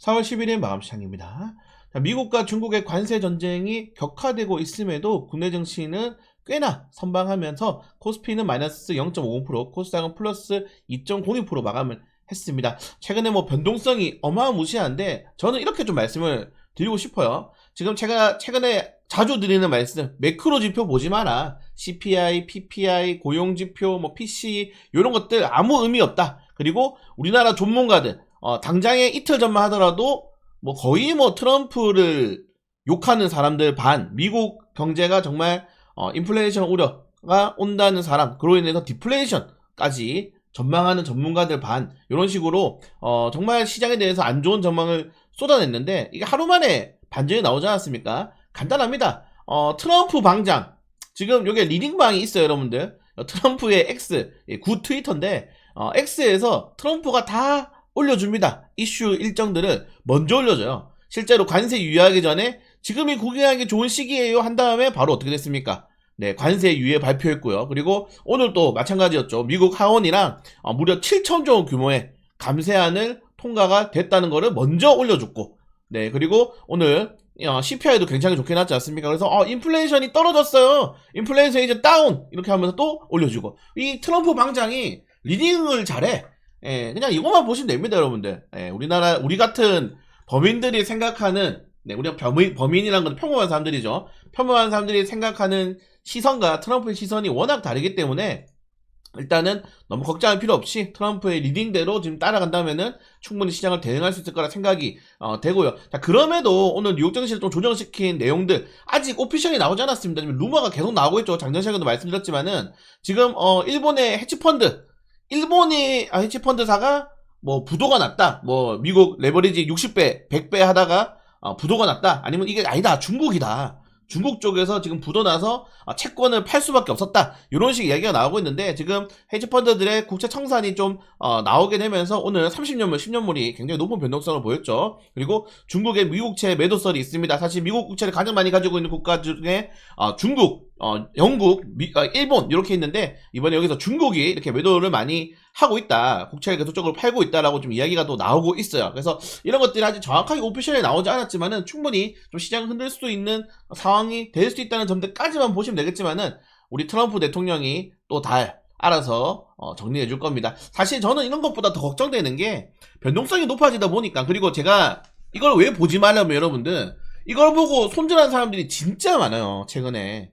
4월 11일 마감 시장입니다. 자, 미국과 중국의 관세 전쟁이 격화되고 있음에도 국내 증시는 꽤나 선방하면서 코스피는 마이너스 0.50%, 코스닥은 플러스 2.02% 마감을 했습니다. 최근에 뭐 변동성이 어마무시한데 저는 이렇게 좀 말씀을 드리고 싶어요. 지금 제가 최근에 자주 드리는 말씀, 매크로 지표 보지 마라. CPI, PPI, 고용 지표, 뭐 PC 이런 것들 아무 의미 없다. 그리고 우리나라 전문가들 어, 당장에 이틀 전만 하더라도 뭐 거의 뭐 트럼프를 욕하는 사람들 반, 미국 경제가 정말 어, 인플레이션 우려가 온다는 사람, 그로 인해서 디플레이션까지 전망하는 전문가들 반, 이런 식으로 어, 정말 시장에 대해서 안 좋은 전망을 쏟아냈는데 이게 하루 만에 반전이 나오지 않았습니까? 간단합니다. 어, 트럼프 방장 지금 여기 리딩 방이 있어요, 여러분들. 어, 트럼프의 X 예, 구 트위터인데 어, X에서 트럼프가 다 올려줍니다. 이슈 일정들을 먼저 올려줘요. 실제로 관세 유예하기 전에 지금이 구경하기 좋은 시기예요 한 다음에 바로 어떻게 됐습니까? 네, 관세 유예 발표했고요. 그리고 오늘 또 마찬가지였죠. 미국 하원이랑 어, 무려 7천조 원 규모의 감세안을 통과가 됐다는 거를 먼저 올려줬고, 네, 그리고 오늘 어, CPI도 굉장히 좋게 났지 않습니까? 그래서 어, 인플레이션이 떨어졌어요. 인플레이션 이제 다운 이렇게 하면서 또 올려주고 이 트럼프 방장이 리딩을 잘해. 예, 그냥 이것만 보시면 됩니다, 여러분들. 예, 우리나라 우리 같은 범인들이 생각하는 네, 우리가 범인, 범인이란 건 평범한 사람들이죠. 평범한 사람들이 생각하는 시선과 트럼프의 시선이 워낙 다르기 때문에 일단은 너무 걱정할 필요 없이 트럼프의 리딩대로 지금 따라간다면은 충분히 시장을 대응할 수 있을 거라 생각이 어, 되고요. 자 그럼에도 오늘 뉴욕 증시를 좀 조정시킨 내용들 아직 오피셜이 나오지 않았습니다. 지금 루머가 계속 나오고 있죠. 작년 시간에도 말씀드렸지만은 지금 어 일본의 헤지펀드 일본이 아, 헤지펀드사가 뭐 부도가 났다. 뭐 미국 레버리지 60배, 100배 하다가 어, 부도가 났다. 아니면 이게 아니다. 중국이다. 중국 쪽에서 지금 부도 나서 아, 채권을 팔 수밖에 없었다. 이런 식 이야기가 나오고 있는데 지금 헤지펀드들의 국채 청산이 좀 어, 나오게 되면서 오늘 30년물, 10년물이 굉장히 높은 변동성을 보였죠. 그리고 중국의 미국채 매도설이 있습니다. 사실 미국 국채를 가장 많이 가지고 있는 국가 중에 어, 중국, 어, 영국, 미- 어, 일본 이렇게 있는데 이번에 여기서 중국이 이렇게 매도를 많이 하고 있다. 국채를 계속적으로 팔고 있다라고 좀 이야기가 또 나오고 있어요. 그래서 이런 것들이 아직 정확하게 오피셜에 나오지 않았지만은 충분히 좀 시장을 흔들 수도 있는 상황이 될 수 있다는 점들까지만 보시면 되겠지만은 우리 트럼프 대통령이 또잘 알아서 어, 정리해 줄 겁니다. 사실 저는 이런 것보다 더 걱정되는 게 변동성이 높아지다 보니까 그리고 제가 이걸 왜 보지 말라면 여러분들 이걸 보고 손절한 사람들이 진짜 많아요. 최근에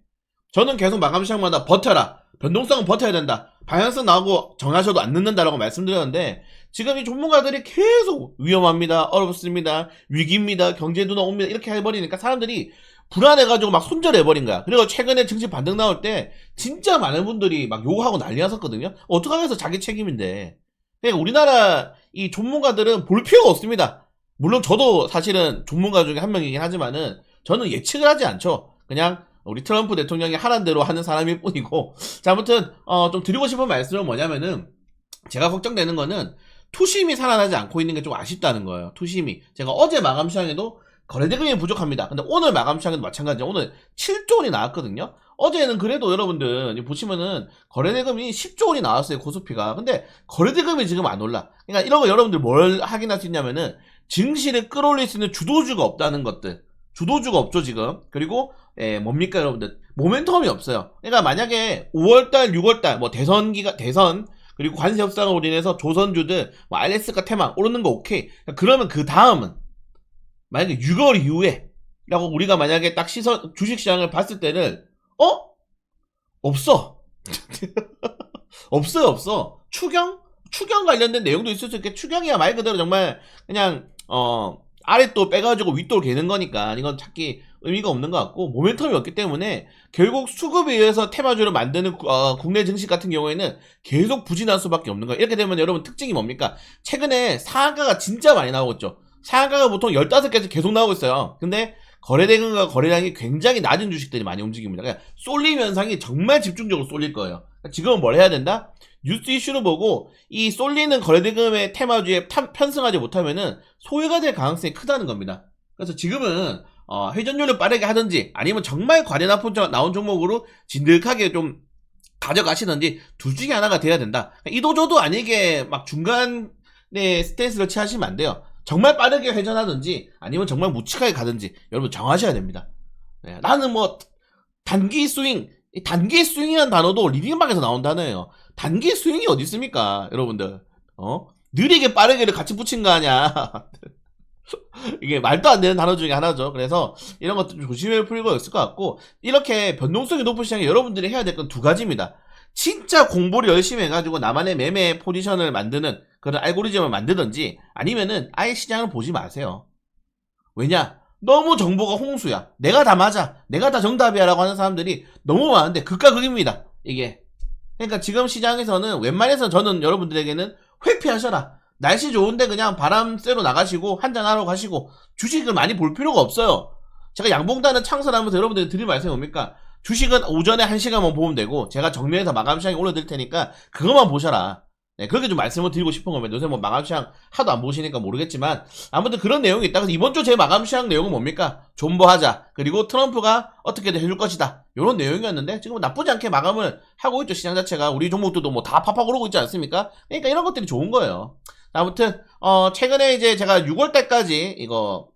저는 계속 마감 시장마다 버텨라. 변동성은 버텨야 된다. 방향성 나오고 정하셔도 안 늦는다라고 말씀드렸는데 지금 이 전문가들이 계속 위험합니다. 어렵습니다. 위기입니다. 경제 누나 옵니다. 이렇게 해버리니까 사람들이 불안해가지고 막 손절해버린 거야. 그리고 최근에 증시 반등 나올 때 진짜 많은 분들이 막 욕하고 난리 났었거든요. 어떡하겠어 자기 책임인데. 그러니까 우리나라 이 전문가들은 볼 필요가 없습니다. 물론 저도 사실은 전문가 중에 한 명이긴 하지만은 저는 예측을 하지 않죠. 그냥 우리 트럼프 대통령이 하란 대로 하는 사람일 뿐이고. 자, 아무튼, 어, 좀 드리고 싶은 말씀은 뭐냐면은, 제가 걱정되는 거는, 투심이 살아나지 않고 있는 게 좀 아쉽다는 거예요. 투심이. 제가 어제 마감 시장에도 거래대금이 부족합니다. 근데 오늘 마감 시장에도 마찬가지예요. 오늘 7조 원이 나왔거든요. 어제는 그래도 여러분들 보시면은 거래대금이 10조 원이 나왔어요. 고수피가. 근데 거래대금이 지금 안 올라. 그러니까 이런 거 여러분들 뭘 확인할 수 있냐면은 증시를 끌어올릴 수 있는 주도주가 없다는 것들. 주도주가 없죠, 지금. 그리고, 예, 뭡니까, 여러분들. 모멘텀이 없어요. 그러니까 만약에 5월달, 6월달, 뭐 대선기가, 대선, 그리고 관세 협상으로 인해서 조선주들, 뭐 RS가 테마 오르는 거 오케이. 그러면 그 다음은, 만약에 6월 이후에, 라고 우리가 만약에 딱 시선, 주식시장을 봤을 때는, 어? 없어. 없어요, 없어. 추경? 추경 관련된 내용도 있을 수 있게 추경이야 말 그대로 정말 그냥 어 아랫도 빼가지고 윗도로 개는 거니까 이건 찾기 의미가 없는 것 같고 모멘텀이 없기 때문에 결국 수급에 의해서 테마주를 만드는 구- 어, 국내 증시 같은 경우에는 계속 부진할 수밖에 없는 거예요. 이렇게 되면 여러분 특징이 뭡니까? 최근에 상한가가 진짜 많이 나오고 있죠. 상한가가 보통 15개씩 계속 나오고 있어요. 근데 거래대금과 거래량이 굉장히 낮은 주식들이 많이 움직입니다. 그러니까 쏠림 현상이 정말 집중적으로 쏠릴 거예요. 그러니까 지금은 뭘 해야 된다? 뉴스 이슈를 보고 이 쏠리는 거래대금의 테마주에 탐- 편승하지 못하면은 소외가 될 가능성이 크다는 겁니다. 그래서 지금은 어, 회전율을 빠르게 하든지 아니면 정말 과대 납품 나온 종목으로 진득하게 좀 가져가시든지 둘 중에 하나가 돼야 된다. 이도저도 아니게 막 중간에 스탠스를 취하시면 안 돼요. 정말 빠르게 회전하든지 아니면 정말 묵직하게 가든지 여러분 정하셔야 됩니다. 네, 나는 뭐 단기 스윙, 이 단기 스윙이라는 단어도 리딩방에서 나온 단어예요. 단기 스윙이 어디 있습니까, 여러분들? 어? 느리게 빠르게를 같이 붙인 거 아니야. 이게 말도 안 되는 단어 중에 하나죠. 그래서 이런 것들 좀 조심해 풀 필요가 있을 것 같고 이렇게 변동성이 높은 시장에 여러분들이 해야 될 건 두 가지입니다. 진짜 공부를 열심히 해가지고 나만의 매매 포지션을 만드는 그런 알고리즘을 만드든지 아니면은 아예 시장을 보지 마세요. 왜냐? 너무 정보가 홍수야. 내가 다 맞아. 내가 다 정답이야. 라고 하는 사람들이 너무 많은데 극과 극입니다. 이게. 그러니까 지금 시장에서는 웬만해서 저는 여러분들에게는 회피하셔라. 날씨 좋은데 그냥 바람 쐬러 나가시고 한잔하러 가시고 주식을 많이 볼 필요가 없어요. 제가 양봉단을 창설하면서 여러분들이 드릴 말씀이 뭡니까? 주식은 오전에 한시간만 보면 되고 제가 정리해서 마감 시장에 올려드릴 테니까 그것만 보셔라. 네, 그렇게 좀 말씀을 드리고 싶은 겁니다. 요새 뭐 마감 시장 하도 안 보시니까 모르겠지만 아무튼 그런 내용이 있다. 그래서 이번 주 제 마감 시장 내용은 뭡니까? 존버하자. 그리고 트럼프가 어떻게든 해줄 것이다. 이런 내용이었는데 지금 나쁘지 않게 마감을 하고 있죠. 시장 자체가 우리 종목들도 뭐다 팍팍 오르고 있지 않습니까? 그러니까 이런 것들이 좋은 거예요. 아무튼 어 최근에 이제 제가 6월 달까지 이거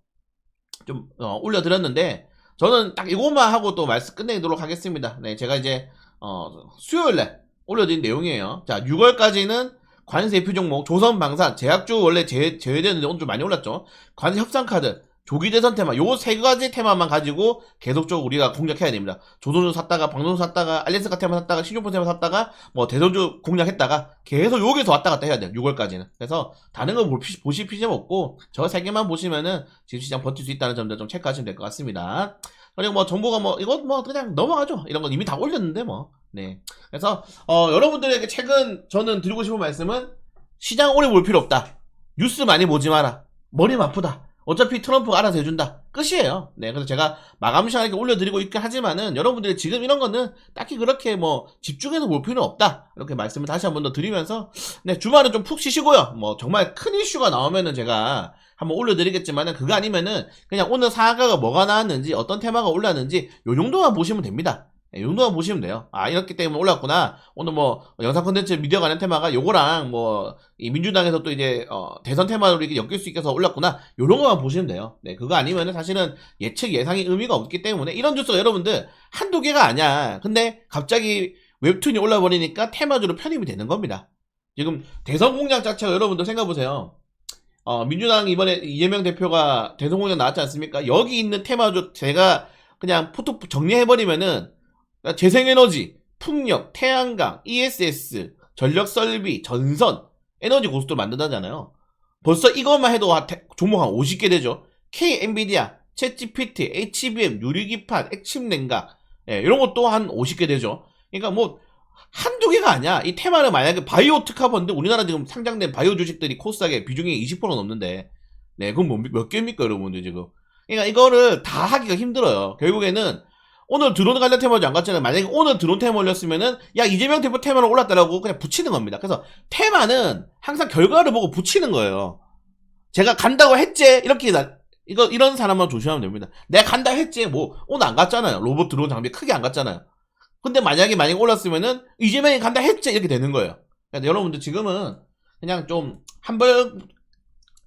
좀 어, 올려드렸는데 저는 딱 이것만 하고 또 말씀 끝내도록 하겠습니다. 네, 제가 이제 어 수요일날 올려드린 내용이에요. 자, 6월까지는 관세 표종목, 조선 방산, 제약주 원래 제, 제외되는데 오늘 좀 많이 올랐죠. 관세 협상 카드, 조기 대선 테마, 요 세 가지 테마만 가지고 계속적으로 우리가 공략해야 됩니다. 조선주 샀다가, 방송주 샀다가, 알리스카 테마 샀다가, 신용폰 테마 샀다가, 뭐 대선주 공략했다가 계속 여기서 왔다 갔다 해야 돼요. 6월까지는. 그래서 다른 거 보실 필요 없고 저 세 개만 보시면은 지금 시장 버틸 수 있다는 점들 좀 체크하시면 될 것 같습니다. 그리고 뭐 정보가 뭐 이건 뭐 그냥 넘어가죠. 이런 건 이미 다 올렸는데 뭐. 네. 그래서 어, 여러분들에게 최근 저는 드리고 싶은 말씀은 시장 오래 볼 필요 없다. 뉴스 많이 보지 마라. 머리 아프다. 어차피 트럼프가 알아서 해준다. 끝이에요. 네. 그래서 제가 마감 시간에 올려드리고 있긴 하지만은 여러분들이 지금 이런 거는 딱히 그렇게 뭐 집중해서 볼 필요는 없다. 이렇게 말씀을 다시 한 번 더 드리면서 네. 주말은 좀 푹 쉬시고요. 뭐 정말 큰 이슈가 나오면은 제가 한번 올려드리겠지만은 그거 아니면은 그냥 오늘 사과가 뭐가 나왔는지 어떤 테마가 올랐는지 요 정도만 보시면 됩니다. 예, 이 정도만 보시면 돼요. 아, 이렇기 때문에 올랐구나. 오늘 뭐, 영상 콘텐츠 미디어 관련 테마가 요거랑 뭐, 이 민주당에서 또 이제, 어, 대선 테마로 이렇게 엮일 수 있게 해서 올랐구나. 요런 거만 보시면 돼요. 네, 그거 아니면은 사실은 예측 예상이 의미가 없기 때문에 이런 뉴스가 여러분들 한두 개가 아니야. 근데 갑자기 웹툰이 올라버리니까 테마주로 편입이 되는 겁니다. 지금 대선 공약 자체가 여러분들 생각해보세요. 어, 민주당 이번에 이재명 대표가 대선 공약 나왔지 않습니까? 여기 있는 테마주 제가 그냥 포토 정리해버리면은 재생에너지, 풍력, 태양광, ESS, 전력 설비, 전선, 에너지 고속도로 만든다잖아요. 벌써 이것만 해도 한 태- 종목 한 50개 되죠. K 엔비디아, 챗GPT, HBM, 유리기판, 액침 냉각, 예, 이런 것도 한 50개 되죠. 그러니까 뭐 한두 개가 아니야. 이 테마는 만약에 바이오 특화펀드 우리나라 지금 상장된 바이오 주식들이 코스닥에 비중이 20% 넘는데, 네, 그건 뭐, 몇 개입니까, 여러분들 지금? 그러니까 이거를 다 하기가 힘들어요. 결국에는 오늘 드론 관련 테마도 안 갔잖아요. 만약에 오늘 드론 테마 올렸으면은 야 이재명 대표 테마는 올랐다라고 그냥 붙이는 겁니다. 그래서 테마는 항상 결과를 보고 붙이는 거예요. 제가 간다고 했지 이렇게 나- 이거 이런 사람만 조심하면 됩니다. 내가 간다 했지 뭐 오늘 안 갔잖아요. 로봇 드론 장비 크게 안 갔잖아요. 근데 만약에 만약에 올랐으면은 이재명이 간다 했지 이렇게 되는 거예요. 그러니까 여러분들 지금은 그냥 좀 한 번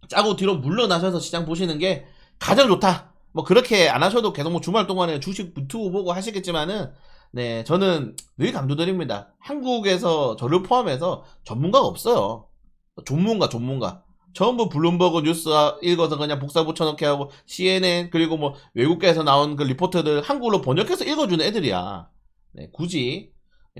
짜고 뒤로 물러나셔서 시장 보시는 게 가장 좋다. 뭐 그렇게 안 하셔도 계속 뭐 주말 동안에 주식 유튜브 보고 하시겠지만은 네 저는 늘 강조드립니다. 한국에서 저를 포함해서 전문가가 없어요. 전문가 전문가. 전부 블룸버그 뉴스 읽어서 그냥 복사 붙여넣기 하고 CNN 그리고 뭐 외국계에서 나온 그 리포트들 한국어로 번역해서 읽어주는 애들이야. 네, 굳이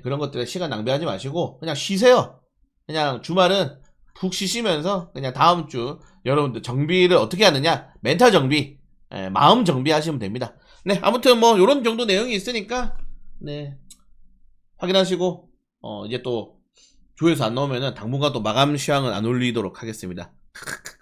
그런 것들에 시간 낭비하지 마시고 그냥 쉬세요. 그냥 주말은 푹 쉬시면서 그냥 다음 주 여러분들 정비를 어떻게 하느냐 멘탈 정비 예, 마음 정비하시면 됩니다. 네, 아무튼 뭐 요런 정도 내용이 있으니까 네 확인하시고 어 이제 또 조회수 안 나오면은 당분간 또 마감 시황은 안 올리도록 하겠습니다.